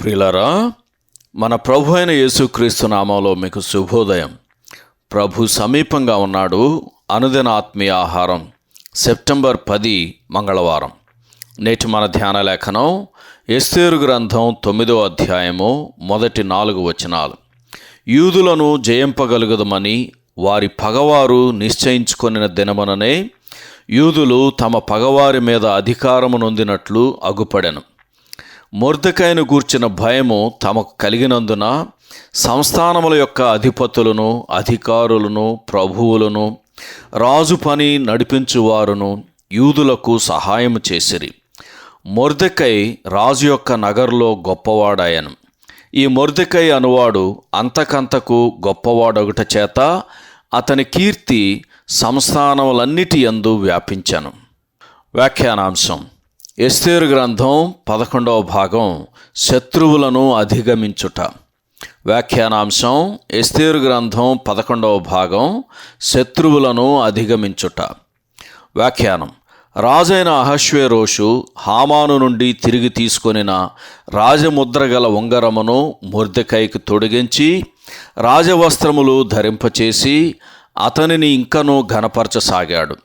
ప్రిలరా మన ప్రభు అయిన యేసుక్రీస్తు నామంలో మీకు శుభోదయం. ప్రభు సమీపంగా ఉన్నాడు అనుదిన ఆత్మీయ ఆహారం సెప్టెంబర్ పది మంగళవారం. నేటి మన ధ్యాన లేఖనం ఎస్తేరు గ్రంథం తొమ్మిదో అధ్యాయము మొదటి నాలుగు వచనాలు. యూదులను జయింపగలుగుదమని వారి పగవారు నిశ్చయించుకొనిన దినమననే యూదులు తమ పగవారి మీద అధికారము నొందినట్లు అగుపడెను. మొర్దకాయను గూర్చిన భయము తమకు కలిగినందున సంస్థానముల యొక్క అధిపతులను అధికారులను ప్రభువులను రాజు పని నడిపించువారును యూదులకు సహాయం చేసిరి. మొర్దకై రాజు యొక్క నగర్లో గొప్పవాడాయను. ఈ మొర్దకై అనువాడు అంతకంతకు గొప్పవాడొకట చేత అతని కీర్తి సంస్థానములన్నిటి యందు వ్యాపించను. వ్యాఖ్యానాంశం. ఎస్తేరు గ్రంథం పదకొండవ భాగం శత్రువులను అధిగమించుట. వ్యాఖ్యానాంశం ఎస్తేరు గ్రంథం పదకొండవ భాగం శత్రువులను అధిగమించుట. వ్యాఖ్యానం. రాజైన అహశ్వేరోషు హామాను నుండి తిరిగి తీసుకొనిన రాజముద్ర గల ఉంగరమును ముర్దకైకి తొడిగించి రాజవస్త్రములు ధరింపచేసి అతనిని ఇంకనూ ఘనపరచసాగాడు.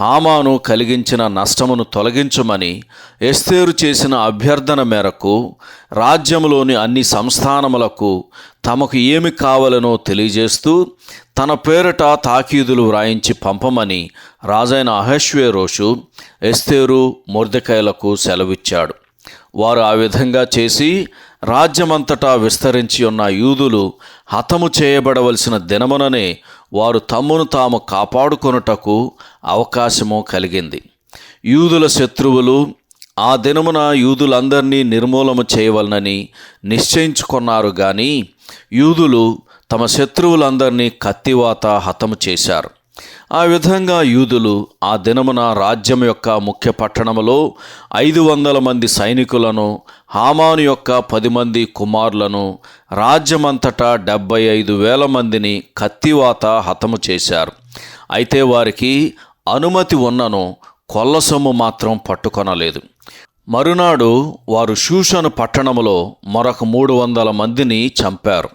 హామాను కలిగించిన నష్టమును తొలగించమని ఎస్తేరు చేసిన అభ్యర్థన మేరకు రాజ్యంలోని అన్ని సంస్థానములకు తమకు ఏమి కావాలనో తెలియజేస్తూ తన పేరట తాకీదులు వ్రాయించి పంపమని రాజైన అహశ్వేరోషు ఎస్తేరు మొర్దకాయలకు సెలవిచ్చాడు. వారు ఆ విధంగా చేసి రాజ్యమంతటా విస్తరించి ఉన్న యూదులు హతము చేయబడవలసిన దినముననే వారు తమ్మును తాము కాపాడుకొనుటకు అవకాశము కలిగింది. యూదుల శత్రువులు ఆ దినమున యూదులందరినీ నిర్మూలము చేయవలనని నిశ్చయించుకున్నారు కానీ యూదులు తమ శత్రువులందరినీ కత్తివాత హతము చేశారు. ఆ విధంగా యూదులు ఆ దినమున రాజ్యం యొక్క ముఖ్య పట్టణములో ఐదు వందల మంది సైనికులను హామాను యొక్క పది మంది కుమారులను రాజ్యమంతటా డెబ్బై ఐదు వేల మందిని కత్తివాత హతము చేశారు. అయితే వారికి అనుమతి ఉన్నను కొల్ల సొమ్ము మాత్రం పట్టుకొనలేదు. మరునాడు వారు షూషను పట్టణములో మరొక మూడు వందల మందిని చంపారు.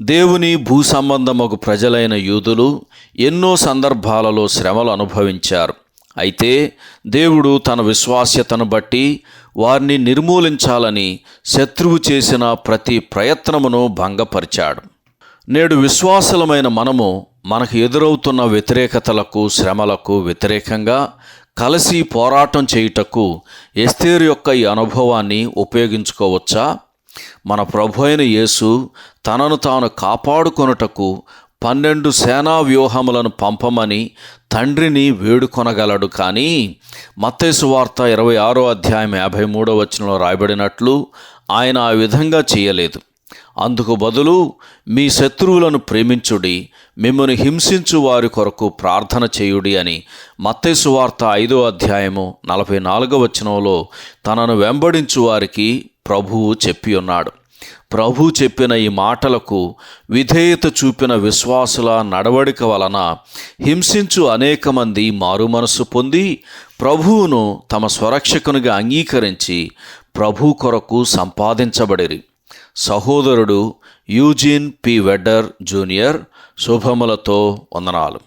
దేవుని భూ సంబంధముకు ప్రజలైన యూదులు ఎన్నో సందర్భాలలో శ్రమలు అనుభవించారు. అయితే దేవుడు తన విశ్వాస్యతను బట్టి వారిని నిర్మూలించాలని శత్రువు చేసిన ప్రతి ప్రయత్నమును భంగపరిచాడు. నేడు విశ్వాసలమైన మనము మనకు ఎదురవుతున్న వ్యతిరేకతలకు శ్రమలకు వ్యతిరేకంగా కలిసి పోరాటం చేయుటకు ఎస్తేరు యొక్క ఈ అనుభవాన్ని ఉపయోగించుకోవచ్చా? మన ప్రభు అయిన యేసు తనను తాను కాపాడుకొనుటకు పన్నెండు సేనా వ్యూహములను పంపమని తండ్రిని వేడుకొనగలడు. కానీ మత్తేసు వార్త ఇరవై ఆరో అధ్యాయం యాభై మూడో వచనంలో రాయబడినట్లు ఆయన ఆ విధంగా చేయలేదు. అందుకు బదులు మీ శత్రువులను ప్రేమించుడి మిమ్మల్ని హింసించు వారి కొరకు ప్రార్థన చేయుడి అని మత్తేసు వార్త ఐదో అధ్యాయము నలభై నాలుగో వచనంలో తనను వెంబడించు వారికి ప్రభువు చెప్పి ఉన్నాడు ప్రభు చెప్పిన ఈ మాటలకు విధేయత చూపిన విశ్వాసుల నడవడిక వలన హింసించు అనేక మంది మారుమనసు పొంది ప్రభువును తమ స్వరక్షకునిగా అంగీకరించి ప్రభు కొరకు సంపాదించబడిరి. సహోదరుడు యూజిన్ పి వెడ్డర్ జూనియర్ శుభములతో వందనాలు.